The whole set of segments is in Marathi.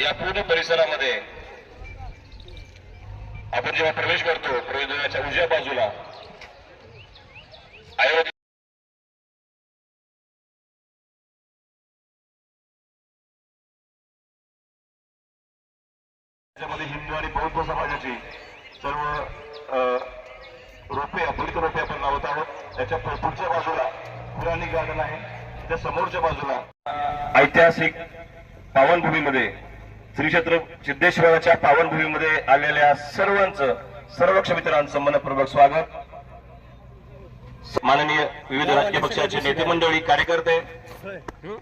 या पूर्ण परिसरामध्ये आपण जेव्हा प्रवेश करतो प्रवेशद्वाराच्या उजव्या बाजूला आयोजित त्याच्यामध्ये हिंदू आणि बौद्ध समाजाची सर्व रोपे फलित रोपे आपण लावत आहोत. त्याच्या पुढच्या बाजूला पुराणिक गार्डन आहे. त्या समोरच्या बाजूला ऐतिहासिक पावनभूमीमध्ये श्री क्षेत्र सिद्धेश्वराच्या पावनभूमीमध्ये आलेल्या सर्वांचं सर्व क्षमित्रांचं मनपूर्वक स्वागत. माननीय विविध राजकीय पक्षाचे नेते मंडळी कार्यकर्ते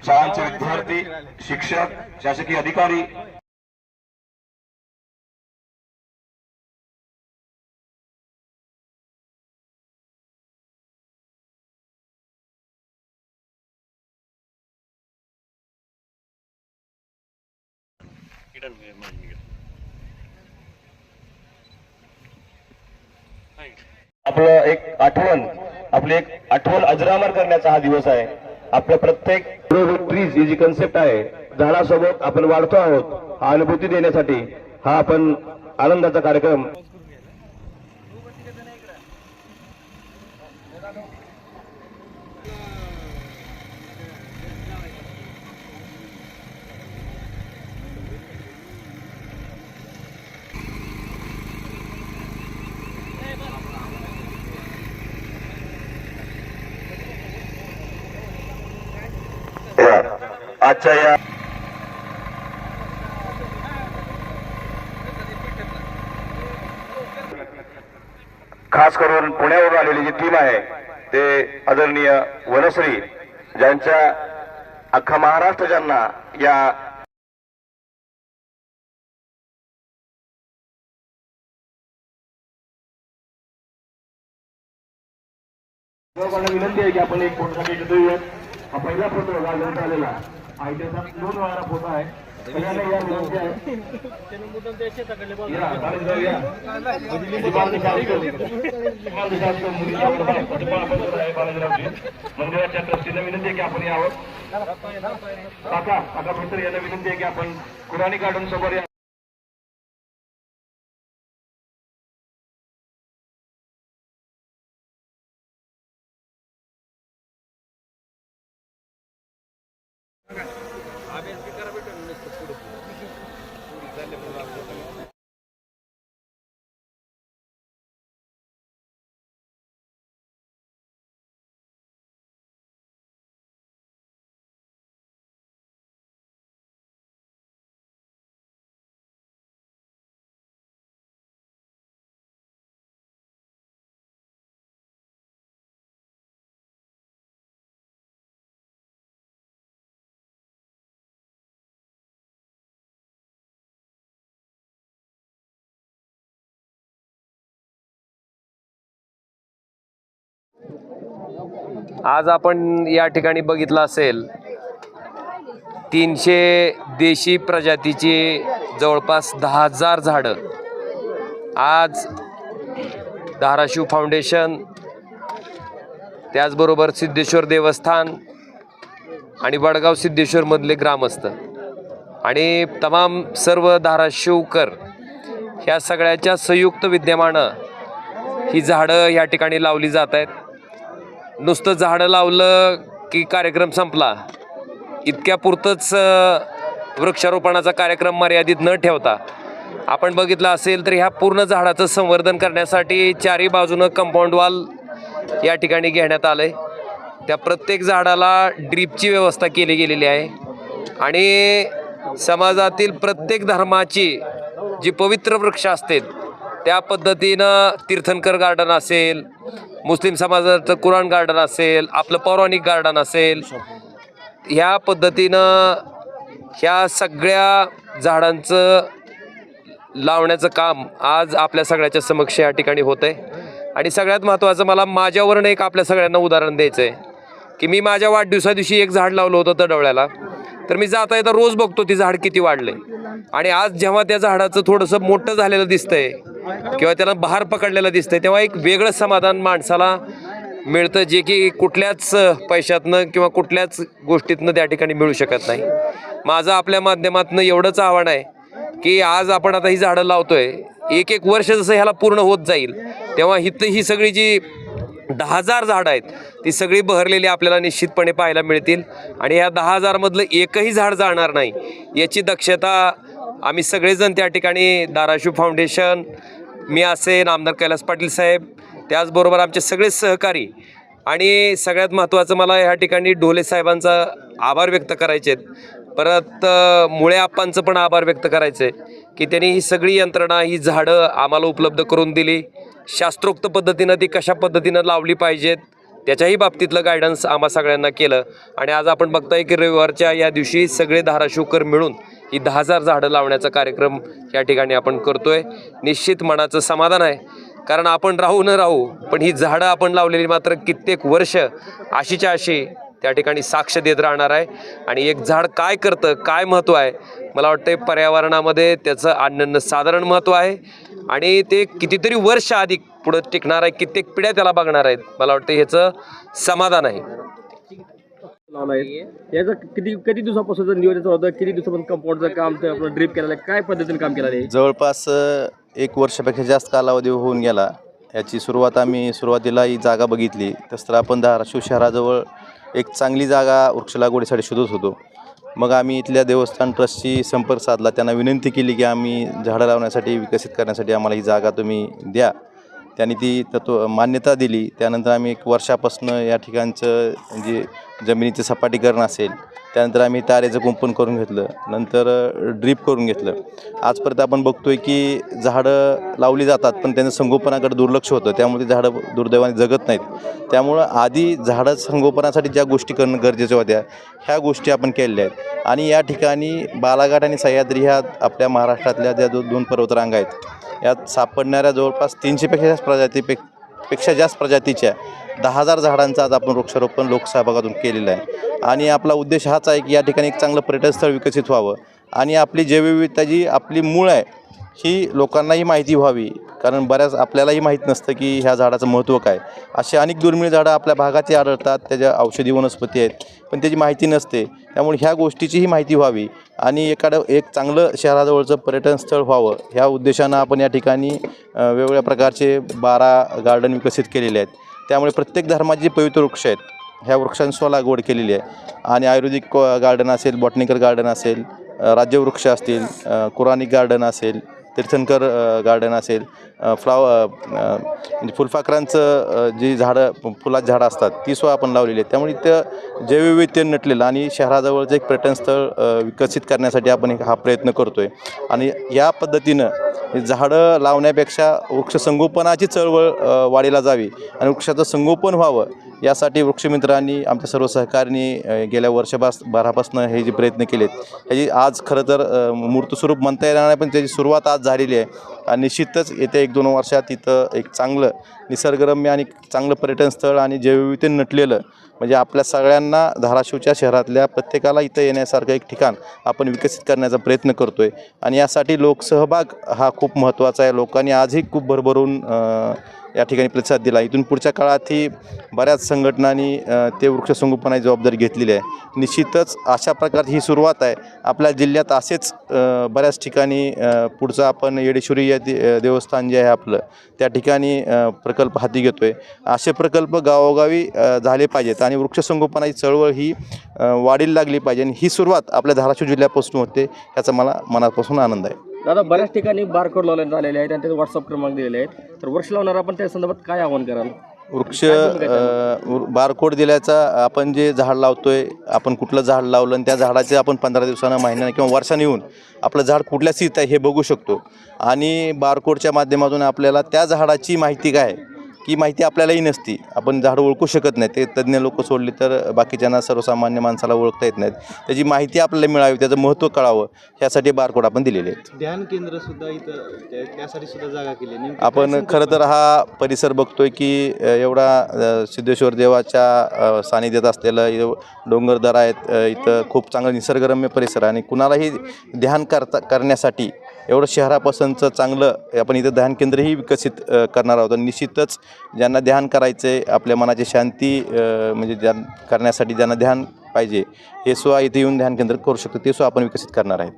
शाळांचे विद्यार्थी शिक्षक शासकीय अधिकारी आपलं एक आठवण आपली एक आठवण अजरामर करण्याचा हा दिवस आहे. आपल्या प्रत्येक ट्रीज ही जी कन्सेप्ट आहे झाडासोबत आपण वाढतो आहोत हा अनुभूती देण्यासाठी हा आपण आनंदाचा कार्यक्रम आजच्या या. खास करून पुण्यावरून आलेली जी टीम आहे ते आदरणीय वनश्री ज्यांच्या अख्खा महाराष्ट्र ज्यांना या विनंती आहे की आपण एक फोटो एकत्र हा पहिला फोटो गार्डनचा आलेला. दोन वेळा फोटो आहे. सगळ्यांना या विनंती. मंदिराच्या ट्रस्टीला विनंती आहे की आपण यावं. काका काका मित्र यांना विनंती आहे की आपण कुराणी गार्डन समोर या. आज आपण या ठिकाणी बघितलं असेल तीनशे देशी प्रजातीची जवळपास दहा हजार झाडं. आज धाराशिव फाउंडेशन त्याचबरोबर सिद्धेश्वर देवस्थान आणि वडगाव सिद्धेश्वरमधले ग्रामस्थ आणि तमाम सर्व धाराशिवकर ह्या सगळ्याच्या संयुक्त विद्यमानं ही झाडं या ठिकाणी लावली जात आहेत. नुसतं झाडं लावलं की कार्यक्रम संपला. इतक्या पुरतंच वृक्षारोपणाचा कार्यक्रम मर्यादित न ठेवता. आपण बघितलं असेल तर ह्या पूर्ण झाडाचं संवर्धन करण्यासाठी चारी बाजूनं कंपाऊंड वॉल या ठिकाणी घेण्यात आलं आहे त्या प्रत्येक झाडाला ड्रीपची व्यवस्था केली गेलेली आहे. आणि समाजातील प्रत्येक धर्माची जी पवित्र वृक्ष असतील त्या पद्धतीनं तीर्थंकर गार्डन असेल मुस्लिम समाजाचं कुराण गार्डन असेल आपलं पौराणिक गार्डन असेल ह्या पद्धतीनं ह्या सगळ्या झाडांचं लावण्याचं काम आज आपल्या सगळ्याच्या समक्ष या ठिकाणी होतं आहे आणि सगळ्यात महत्त्वाचं मला माझ्यावरून एक आपल्या सगळ्यांना उदाहरण द्यायचं आहे की मी माझ्या वाढदिवसा दिवशी एक झाड लावलं होतं दडवळ्याला तर मी जाता येता रोज बघतो ती झाड किती वाढले आणि आज जेव्हा त्या झाडाचं थोडंसं मोठं झालेलं दिसतंय किंवा त्याला बहार पकडलेलं दिसतं तेव्हा एक वेगळं समाधान माणसाला मिळतं जे की कुठल्याच पैशातनं किंवा कुठल्याच गोष्टीतनं त्या ठिकाणी मिळू शकत नाही. माझं आपल्या माध्यमातून एवढंच आव्हान आहे की आज आपण आता ही झाडं लावतोय एक एक वर्ष जसं ह्याला पूर्ण होत जाईल तेव्हा इथं ही सगळी जी दहा हजार झाडं आहेत ती सगळी बहरलेली आपल्याला निश्चितपणे पाहायला मिळतील आणि ह्या दहा हजारमधलं एकही झाड जाणार नाही याची दक्षता आम्ही सगळेजण त्या ठिकाणी धाराशिव फाउंडेशन मी असेन आमदार कैलास पाटील साहेब त्याचबरोबर आमचे सगळे सहकारी आणि सगळ्यात महत्त्वाचं मला ह्या ठिकाणी ढोले साहेबांचा आभार व्यक्त करायचे आहेत. परत मुळे आप्पांचं पण आभार व्यक्त करायचं आहे की त्यांनी ही सगळी यंत्रणा ही झाडं आम्हाला उपलब्ध करून दिली. शास्त्रोक्त पद्धतीनं ती कशा पद्धतीनं लावली पाहिजेत? त्याच्याही बाबतीतलं गायडन्स आम्हा सगळ्यांना केलं. आणि आज आपण बघताय की रविवारच्या या दिवशी सगळे धाराशिवकर मिळून ही दहा हजार झाडं लावण्याचा कार्यक्रम या ठिकाणी आपण करतोय. निश्चित मनाचं समाधान आहे. कारण आपण राहू न राहू पण ही झाडं आपण लावलेली मात्र कित्येक वर्ष अशीच्या अशी त्या ठिकाणी साक्ष देत राहणार आहे. आणि एक झाड काय करतं काय महत्त्व आहे? मला वाटतं पर्यावरणामध्ये त्याचं अनन्य साधारण महत्त्व आहे. आणि ते कितीतरी वर्ष अधिक पुढं टिकणार आहे कित्येक पिढ्या त्याला बघणार आहेत. मला वाटतं ह्याचं समाधान आहे. याचं किती किती दिवसापासून नियोजन चालू होतं किती दिवसापासून कंपाऊंडचं काम ते आपलं ड्रिप केलेलं आहे काय पद्धतीने काम केलेलं आहे? जवळपास एक वर्षापेक्षा जास्त कालावधी होऊन गेला. याची सुरुवात आम्ही सुरुवातीला ही जागा बघितली. तसं तर आपण धाराशिव शहराजवळ एक चांगली जागा वृक्ष लागवडीसाठी शोधत होतो. मग आम्ही इथल्या देवस्थान ट्रस्टशी संपर्क साधला. त्यांना विनंती केली की आम्ही झाडं लावण्यासाठी विकसित करण्यासाठी आम्हाला ही जागा तुम्ही द्या. त्यांनी ती तत्व मान्यता दिली. त्यानंतर आम्ही एक वर्षापासून या ठिकाणचं जे जमिनीचं सपाटीकरण असेल त्यानंतर आम्ही तारेचं कुंपण करून घेतलं नंतर ड्रीप करून घेतलं. आजपर्यंत आपण बघतोय की झाडं लावली जातात पण त्यांचं संगोपनाकडे दुर्लक्ष होतं. त्यामुळे ती झाडं दुर्दैवाने जगत नाहीत. त्यामुळं आधी झाडं संगोपनासाठी ज्या गोष्टी करणं गरजेच्या होत्या ह्या गोष्टी आपण केलेल्या आहेत. आणि या ठिकाणी बालाघाट आणि सह्याद्री ह्या आपल्या महाराष्ट्रातल्या ज्या दो दोन पर्वतरांगा आहेत यात सापडणाऱ्या जवळपास तीनशेपेक्षा जास्त प्रजातीपे पेक्षा जास्त प्रजातीच्या दहा हजार झाडांचं आज आपण वृक्षारोपण लोकसहभागातून केलेलं आहे. आणि आपला उद्देश हाच आहे की या ठिकाणी एक चांगलं पर्यटनस्थळ विकसित व्हावं. आणि आपली जैवविविधता जी आपली मूळ आहे ही लोकांनाही माहिती व्हावी. कारण बऱ्याच आपल्यालाही माहीत नसतं की ह्या झाडाचं महत्त्व काय. अशी अनेक दुर्मिळ झाडं आपल्या भागातही आढळतात त्याच्या औषधी वनस्पती आहेत पण त्याची माहिती नसते. त्यामुळे ह्या गोष्टीचीही माहिती व्हावी आणि एखादं एक चांगलं शहराजवळचं पर्यटन स्थळ व्हावं ह्या उद्देशानं आपण या ठिकाणी वेगवेगळ्या प्रकारचे बारा गार्डन विकसित केलेले आहेत. त्यामुळे प्रत्येक धर्माचे जे पवित्र वृक्ष आहेत ह्या वृक्षांची लागवड केलेली आहे. आणि आयुर्वेदिक गार्डन असेल बॉटनिकल गार्डन असेल राज्यवृक्ष असतील कुराणिक कुरानिक गार्डन असेल तीर्थंकर गार्डन असेल फ्लावर फ्लाव म्हणजे फुलपाखरांचं जी झाडं फुलात झाडं असतात ती सुद्धा आपण लावलेली आहेत. त्यामुळे इथं जैवविविध्य नटलेलं आणि शहराजवळचं एक पर्यटन स्थळ विकसित करण्यासाठी आपण एक हा प्रयत्न करतो आहे आणि या पद्धतीनं झाडं लावण्यापेक्षा वृक्ष संगोपनाची चळवळ वाढीला जावी आणि वृक्षाचं संगोपन व्हावं यासाठी वृक्षमित्रांनी आमच्या सर्व सहकार्यांनी गेल्या वर्षभास भरापासून हे जे प्रयत्न केलेत ह्याची आज खरं तर मूर्तस्वरूप म्हणता येणार नाही पण त्याची सुरुवात आज झालेली आहे. आणि निश्चितच येत्या एक दोन वर्षात इथं एक चांगलं निसर्गरम्य आणि चांगलं पर्यटन स्थळ आणि जैवविविधते नटलेलं म्हणजे आपल्या सगळ्यांना धाराशिवच्या शहरातल्या प्रत्येकाला इथं येण्यासारखं एक ठिकाण आपण विकसित करण्याचा प्रयत्न करतो आहे आणि यासाठी लोकसहभाग हा खूप महत्त्वाचा आहे. लोकांनी आजही खूप भरभरून या ठिकाणी प्रतिसाद दिला. इथून पुढच्या काळातही बऱ्याच संघटनांनी ते वृक्ष संगोपनाची जबाबदारी घेतलेली आहे. निश्चितच अशा प्रकारची ही सुरुवात आहे. आपल्या जिल्ह्यात असेच बऱ्याच ठिकाणी पुढचं आपण येडेश्वरी या दे देवस्थान जे आहे आपलं त्या ठिकाणी प्रकल्प हाती घेतो आहे असे प्रकल्प गावोगावी झाले पाहिजेत आणि वृक्ष संगोपनाची चळवळ ही वाढीला लागली पाहिजे. आणि ही सुरुवात आपल्या धाराशिव जिल्ह्यापासून होते याचा मला मनापासून आनंद आहे. दादा बऱ्याच ठिकाणी बारकोड लावले झालेले आहेत आणि त्याचे व्हॉट्सअप क्रमांक दिलेले आहेत. तर वर्ष लावणार आपण त्या संदर्भात काय आव्हान कराल? वृक्ष बारकोड दिल्याचा आपण जे झाड लावतोय आपण कुठलं झाड लावलं आणि त्या झाडाचे आपण पंधरा दिवसानं महिन्यानं किंवा वर्षाने येऊन आपलं झाड कुठल्या स्थितीत आहे हे बघू शकतो. आणि बारकोडच्या माध्यमातून आपल्याला त्या झाडाची माहिती काय की माहिती आपल्यालाही नसती. आपण झाड ओळखू शकत नाही. ते तज्ज्ञ लोक सोडली तर बाकीच्यांना सर्वसामान्य माणसाला ओळखता येत नाहीत. त्याची माहिती आपल्याला मिळावी त्याचं महत्त्व कळावं यासाठी बारकोड आपण दिलेले आहेत. ध्यान केंद्र सुद्धा इथं त्या- त्यासाठी सुद्धा जागा केली आहे. नेमकं आपण खरं तर हा परिसर बघतोय की अ, एवढा अ, सिद्धेश्वर देवाच्या अ, सानिध्यात असलेलं एव- डोंगरदरा आहेत. अ, इथं खूप चांगलं निसर्गरम्य परिसर आहे आणि कुणालाही ध्यान करता करण्यासाठी एवढं शहरापासूनचं चांगलं आपण इथं ध्यान केंद्रही विकसित करणार आहोत. आणि निश्चितच ज्यांना ध्यान करायचं आहे आपल्या मनाची शांती म्हणजे ध्यान करण्यासाठी ज्यांना ध्यान पाहिजे हे सुद्धा इथे येऊन ध्यान केंद्र करू शकतो ते सुद्धा आपण विकसित करणार आहेत.